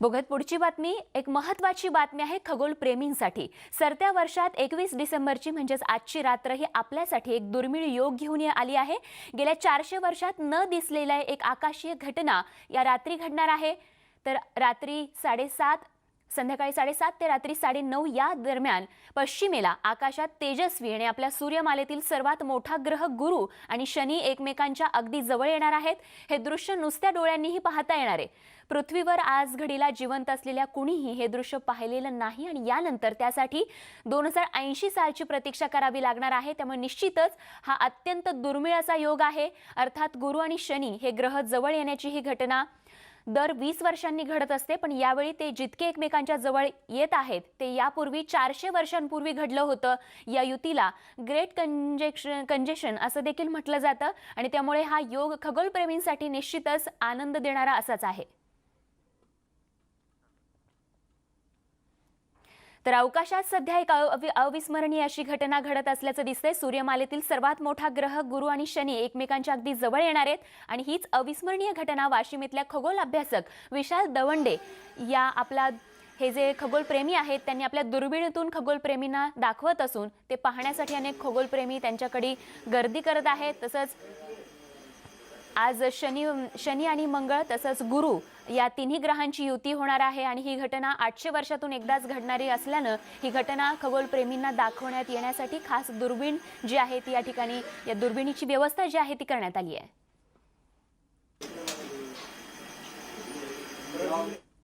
बघत पुढची बातमी. एक महत्वाची बातमी आहे खगोल प्रेमींसाठी. सरत्या वर्षात एकवीस डिसेंबरची म्हणजेच आजची रात्र ही आपल्यासाठी एक दुर्मिळ योग घेऊन आली आहे. गेल्या चारशे वर्षात न दिसलेल्या एक आकाशीय घटना या रात्री घडणार आहे. तर रात्री साडेसात संध्याकाळी साडेसात ते रात्री साडेनऊ या दरम्यान पश्चिमेला आकाशात तेजस्वी आणि आपल्या सूर्यमालेतील सर्वात मोठा ग्रह गुरु आणि शनी एकमेकांच्या अगदी जवळ येणार आहेत. हे दृश्य नुसत्या डोळ्यांनीही पाहता येणार आहे. पृथ्वीवर आज घडीला जिवंत असलेल्या कुणीही हे दृश्य पाहिलेलं नाही आणि यानंतर त्यासाठी दोन हजार ऐंशी सालची प्रतीक्षा करावी लागणार आहे. त्यामुळे निश्चितच हा अत्यंत दुर्मिळ असा योग आहे. अर्थात गुरु आणि शनी हे ग्रह जवळ येण्याची ही घटना दर वीस वर्षांनी घडत असते पण यावेळी ते जितके एकमेकांच्या जवळ येत आहेत ते यापूर्वी चारशे वर्षांपूर्वी घडलं होतं. या युतीला ग्रेट कंजेक्शन कंजेशन असं देखील म्हटलं जातं आणि त्यामुळे हा योग खगोलप्रेमींसाठी निश्चितच आनंद देणारा असाच आहे. तर अवकाशात सध्या एक अवि- अविस्मरणीय अशी घटना घडत असल्याचं दिसतंय. सूर्यमालेतील सर्वात मोठा ग्रह गुरु आणि शनी एकमेकांच्या अगदी जवळ येणार आहेत आणि हीच अविस्मरणीय घटना वाशिम इथल्या खगोल अभ्यासक विशाल दवंडे या आपला हे जे खगोलप्रेमी आहेत त्यांनी आपल्या दुर्बिणीतून खगोलप्रेमींना दाखवत असून ते पाहण्यासाठी अनेक खगोलप्रेमी त्यांच्याकडे गर्दी करत आहेत. तसंच आज शनी शनी आणि मंगळ तसंच गुरु या तिन्ही ग्रहांची युती होणार आहे आणि ही घटना आठशे वर्षातून एकदाच घडणारी असल्यानं ही घटना खगोलप्रेमींना दाखवण्यात येण्यासाठी खास दुर्बीण जी आहे ती या ठिकाणी या दुर्बिणीची व्यवस्था जी आहे ती करण्यात आली आहे.